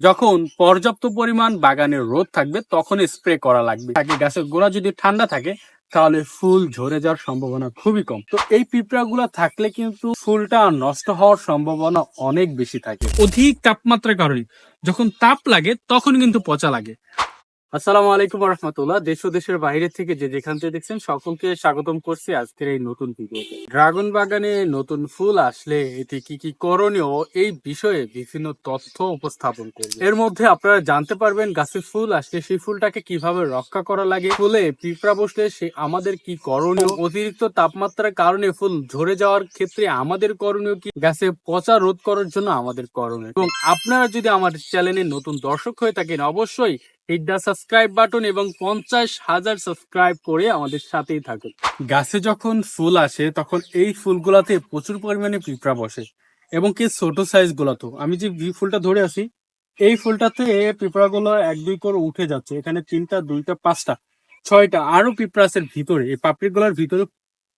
যখন পর্যাপ্ত পরিমাণ বাগানের রোদ থাকবে তখন স্প্রে করা লাগবে। আগে গাছের গোড়া যদি ঠান্ডা থাকে, তাহলে ফুল ঝরে যাওয়ার সম্ভাবনা খুবই কম। তো এই পিঁপড়াগুলো থাকলে কিন্তু ফুলটা নষ্ট হওয়ার সম্ভাবনা অনেক বেশি থাকে। অধিক তাপমাত্রার কারণে যখন তাপ লাগে, তখন কিন্তু পচা লাগে। আসসালামু আলাইকুম রহমতুল্লাহ দেশ ও দেশের বাইরে থেকে যে যেখান থেকে দেখছেন, সকলকে স্বাগতম করছি আজকের এই নতুন ভিডিওতে। ড্রাগন বাগানে নতুন ফুল আসলে এতে কি কি করণীয়, এই বিষয়ে বিভিন্ন তথ্য উপস্থাপন করব। এর মধ্যে আপনারা জানতে পারবেন গাছের ফুল, আসলে সেই ফুলটাকে কীভাবে রক্ষা করা লাগে, ফুলে পিঁপড়া বসলে সে আমাদের কি করণীয়, অতিরিক্ত তাপমাত্রার কারণে ফুল ঝরে যাওয়ার ক্ষেত্রে আমাদের করণীয় কি, গাছে পচা রোধ করার জন্য আমাদের করণীয়। এবং আপনারা যদি আমার চ্যানেলে নতুন দর্শক হয়ে থাকেন, অবশ্যই হিট দ্য সাবস্ক্রাইব বাটন এবং পঞ্চাশ হাজার সাবস্ক্রাইব করে আমাদের সাথেই থাকুন। গাছে যখন ফুল আসে, তখন এই ফুলগুলাতে প্রচুর পরিমাণে পিঁপড়া বসে এবং কি ছোট সাইজ গুলাতো আমি যে ফুলটা ধরে আছি এই ফুলটাতে পিঁপড়াগুলো এক, দুই করে উঠে যাচ্ছে। এখানে তিনটা, দুইটা, পাঁচটা, ছয়টা আরও পিঁপড়া আছে ভিতরে। এই পাপড়িগুলোর ভিতরে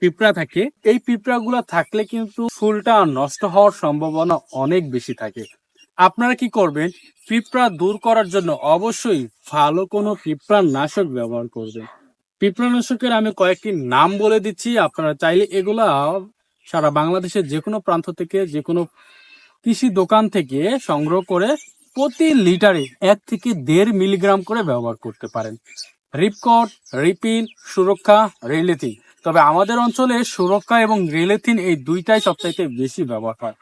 পিঁপড়া থাকে। এই পিঁপড়াগুলো থাকলে কিন্তু ফুলটা নষ্ট হওয়ার সম্ভাবনা অনেক বেশি থাকে। আপনারা কি করবেন? পিঁপড়া দূর করার জন্য অবশ্যই ভালো কোনো পিঁপড়া নাশক ব্যবহার করবেন। পিঁপড়া নাশকের আমি কয়েকটি নাম বলে দিচ্ছি, আপনারা চাইলে এগুলা সারা বাংলাদেশের যে কোনো প্রান্ত থেকে যে কোনো কৃষি দোকান থেকে সংগ্রহ করে প্রতি লিটারে এক থেকে দেড় মিলিগ্রাম করে ব্যবহার করতে পারেন। রিপকট, রিপিন, সুরক্ষা, রিলেথিন। তবে আমাদের অঞ্চলে সুরক্ষা এবং রিলেথিন এই দুইটাই সবচাইতে বেশি ব্যবহার হয়।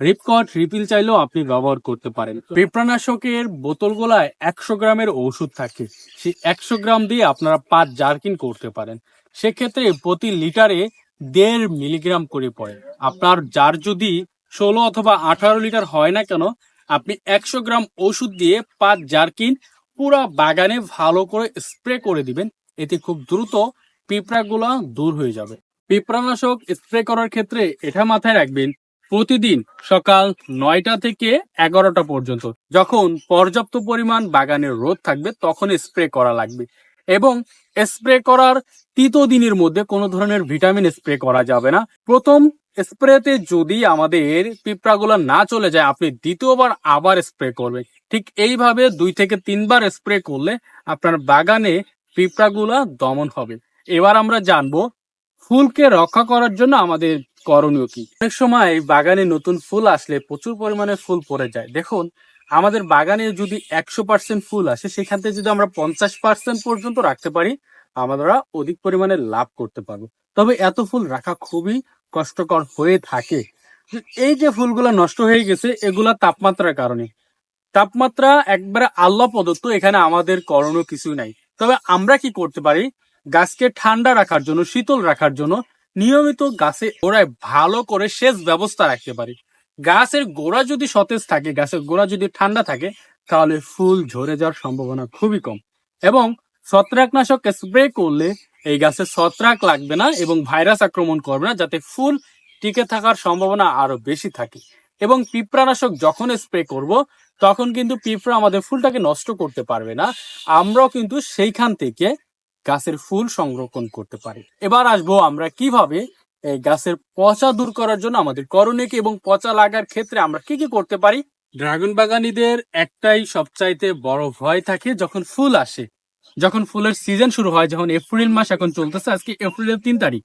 রিপকট রিপিল চাইলেও আপনি ব্যবহার করতে পারেন। পেপ্রানাশকের বোতলগুলায় একশো গ্রামের ওষুধ থাকে। সেই একশো গ্রাম দিয়ে আপনারা পাঁচ জার্কিন করতে পারেন। সেক্ষেত্রে প্রতি লিটারে দেড় মিলিগ্রাম করে পড়ে। আপনার জার যদি ষোলো অথবা আঠারো লিটার হয় না কেন, আপনি একশো গ্রাম ওষুধ দিয়ে পাঁচ জার্কিন পুরা বাগানে ভালো করে স্প্রে করে দিবেন। এতে খুব দ্রুত পিঁপড়াগুলা দূর হয়ে যাবে। পিঁপড়ানাশক স্প্রে করার ক্ষেত্রে এটা মাথায় রাখবেন প্রতিদিন সকাল নয়টা থেকে এগারোটা পর্যন্ত। যখন পর্যাপ্ত পরিমাণ বাগানের রোদ থাকবে তখন স্প্রে করা লাগবে। এবং স্প্রে করার তৃতীয় দিনের মধ্যে কোনো ধরনের ভিটামিন স্প্রে করা যাবে না। প্রথম স্প্রেতে যদি আমাদের পিঁপড়াগুলো না চলে যায়, আপনি দ্বিতীয়বার আবার স্প্রে করবেন। ঠিক এইভাবে দুই থেকে তিনবার স্প্রে করলে আপনার বাগানে পিঁপড়াগুলা দমন হবে। এবার আমরা জানব ফুলকে রক্ষা করার জন্য আমাদের করণীয় কি? অনেক সময় বাগানে নতুন ফুল আসলে প্রচুর পরিমাণে ফুল পড়ে যায়। দেখুন, আমাদের বাগানে যদি একশো পার্সেন্ট ফুল আসে, সেখান থেকে যদি আমরা পঞ্চাশ পার্সেন্ট পর্যন্ত রাখতে পারি, আমরা অধিক পরিমাণে লাভ করতে পারব। তবে এত ফুল রাখা খুবই কষ্টকর হয়ে থাকে। এই যে ফুলগুলো নষ্ট হয়ে গেছে, এগুলা তাপমাত্রার কারণে। তাপমাত্রা একবারে আল্লাহ প্রদত্ত, এখানে আমাদের করণীয় কিছু নাই। তবে আমরা কি করতে পারি? গাছকে ঠান্ডা রাখার জন্য, শীতল রাখার জন্য নিয়মিত গাছে গোড়ায় ভালো করে সেচ ব্যবস্থা রাখতে পারি। গাছের গোড়া যদি সতেজ থাকে, গাছের গোড়া যদি ঠান্ডা থাকে, তাহলে ফুল ঝরে যাওয়ার সম্ভাবনা খুবই কম। এবং ছত্রাকনাশক স্প্রে করলে এই গাছে ছত্রাক লাগবে না এবং ভাইরাস আক্রমণ করবে না, যাতে ফুল টিকে থাকার সম্ভাবনা আরও বেশি থাকে। এবং পিঁপড়ানাশক যখন স্প্রে করব, তখন কিন্তু পিঁপড়া আমাদের ফুলটাকে নষ্ট করতে পারবে না। আমরাও কিন্তু সেইখান থেকে গাছের ফুল সংরক্ষণ করতে পারি। এবার আসব আমরা কীভাবে এই গাছের পচা দূর করার জন্য আমাদের করণীয় এবং পচা লাগার ক্ষেত্রে আমরা কি কি করতে পারি? ড্রাগন বাগানীদের একটাই সবচাইতে বড় ভয় থাকে যখন ফুল আসে। যখন ফুলের সিজন শুরু হয়, যখন এপ্রিল মাস এখন চলতেছে, আজকে এপ্রিলের তিন তারিখ।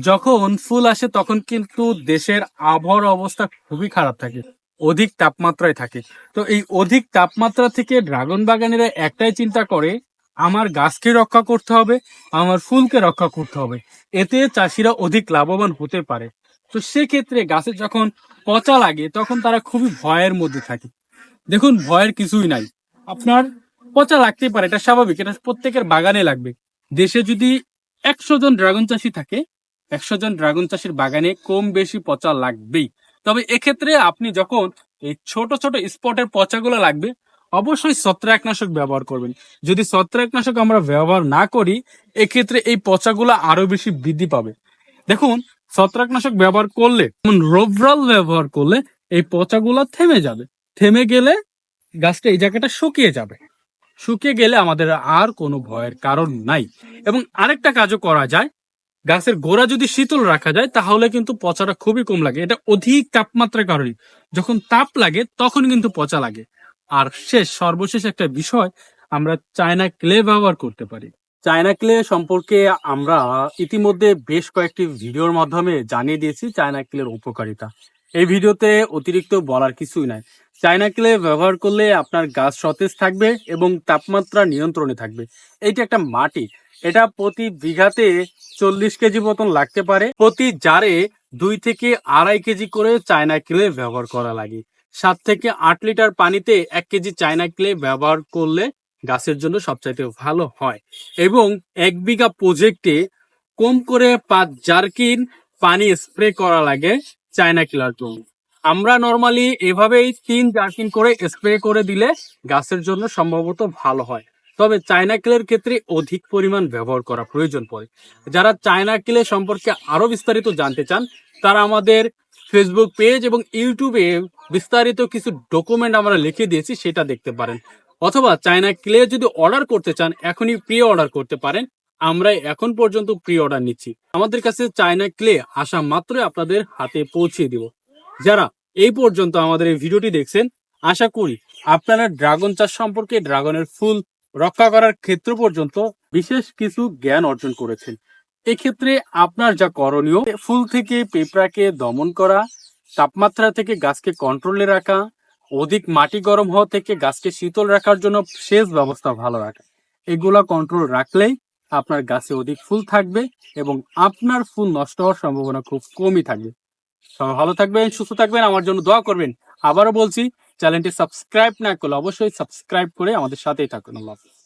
যখন ফুল আসে, তখন কিন্তু দেশের আবহাওয়ার অবস্থা খুবই খারাপ থাকে। অধিক তাপমাত্রায় থাকে। তো এই অধিক তাপমাত্রা থেকে ড্রাগন বাগানেরা একটাই চিন্তা করে আমার গাছকে রক্ষা করতে হবে, আমার ফুলকে রক্ষা করতে হবে। এতে চাষিরা অধিক লাভবান হতে পারে। তো সেক্ষেত্রে গাছে যখন পচা লাগে, তখন তারা খুবই ভয়ের মধ্যে থাকে। দেখুন, ভয়ের কিছুই নাই। আপনার পচা লাগতেই পারে, এটা স্বাভাবিক, এটা প্রত্যেকের বাগানে লাগবে। দেশে যদি একশো জন ড্রাগন চাষি থাকে, একশো জন ড্রাগন চাষির বাগানে কম বেশি পচা লাগবেই। তবে এক্ষেত্রে আপনি যখন এই ছোট ছোট স্পটের পচাগুলো লাগবে অবশ্যই ছত্রাকনাশক ব্যবহার করবেন। যদি ছত্রাকনাশক আমরা ব্যবহার না করি, এক্ষেত্রে এই পচাগুলো আরও বেশি বৃদ্ধি পাবে। দেখুন, ছত্রাকনাশক ব্যবহার করলে, যেমন রোভরাল ব্যবহার করলে, এই পচাগুলো থেমে যাবে। থেমে গেলে গাছটা এই জায়গাটা শুকিয়ে যাবে। শুকিয়ে গেলে আমাদের আর কোনো ভয়ের কারণ নাই। এবং আরেকটা কাজও করা যায়। গাছের গোড়া যদি শীতল রাখা যায়, তাহলে কিন্তু পচাটা খুবই কম লাগে। এটা অধিক তাপমাত্রার কারণে। যখন তাপ লাগে, তখন কিন্তু পচা লাগে। আর শেষ, সর্বশেষ একটা বিষয় আমরা চায়না ক্লে ব্যবহার করতে পারি। চায়না ক্লে সম্পর্কে আমরা ইতিমধ্যে বেশ কয়েকটি ভিডিওর মাধ্যমে জানিয়ে দিয়েছি চায়না ক্লের উপকারিতা। এই ভিডিওতে অতিরিক্ত বলার কিছুই নাই। চায়না ক্লে ব্যবহার করলে আপনার গাছ সতেজ থাকবে এবং তাপমাত্রা নিয়ন্ত্রণে থাকবে। এইটা একটা মাটি। এটা প্রতি বিঘাতে চল্লিশ কেজি মতন লাগতে পারে। প্রতি জারে দুই থেকে আড়াই কেজি করে চায়না ক্লে ব্যবহার করা লাগে। সাত থেকে আট লিটার পানিতে এক কেজি চায়না ক্লে ব্যবহার করলে গাছের জন্য সবচাইতে ভালো হয়। এবং এক বিঘা প্রজেক্টে কম করে পাঁচ জারকিন পানি স্প্রে করা লাগে চায়না কিলার জন্য। আমরা নর্মালি এভাবেই তিন জারকিন করে স্প্রে করে দিলে গাছের জন্য সম্ভবত ভালো হয়। তবে চায়না কিলের ক্ষেত্রে অধিক পরিমাণ ব্যবহার করা প্রয়োজন পড়ে। যারা চায়না কিলে সম্পর্কে আরও বিস্তারিত জানতে চান, তারা আমাদের ফেসবুক পেজ এবং ইউটিউবে বিস্তারিত কিছু ডকুমেন্ট আমরা লিখে দিয়েছি, সেটা দেখতে পারেন। অথবা চায়না ক্লে যদি অর্ডার করতে চান, এখনই প্রি অর্ডার করতে পারেন। আমরা এখন পর্যন্ত প্রি অর্ডার নিচ্ছি। আমাদের কাছে চায়না ক্লে আসা মাত্রই আপনাদের হাতে পৌঁছে দিব। যারা এই পর্যন্ত আমাদের এই ভিডিওটি দেখছেন, আশা করি আপনারা ড্রাগন চাষ সম্পর্কে, ড্রাগনের ফুল রক্ষা করার ক্ষেত্র পর্যন্ত বিশেষ কিছু জ্ঞান অর্জন করেছেন। এক্ষেত্রে আপনার যা করণীয়, ফুল থেকে পেঁপড়াকে দমন করা, তাপমাত্রা থেকে গাছকে কন্ট্রোলে রাখা, অধিক মাটি গরম হওয়া থেকে গাছকে শীতল রাখার জন্য সেচ ব্যবস্থা ভালো রাখা। এগুলা কন্ট্রোল রাখলেই আপনার গাছে অধিক ফুল থাকবে এবং আপনার ফুল নষ্ট হওয়ার সম্ভাবনা খুব কমই থাকবে। সবাই ভালো থাকবেন, সুস্থ থাকবেন, আমার জন্য দোয়া করবেন। আবারও বলছি, চ্যানেলটি সাবস্ক্রাইব না করলে অবশ্যই সাবস্ক্রাইব করে আমাদের সাথেই থাকুন। আল্লাহ হাফেজ।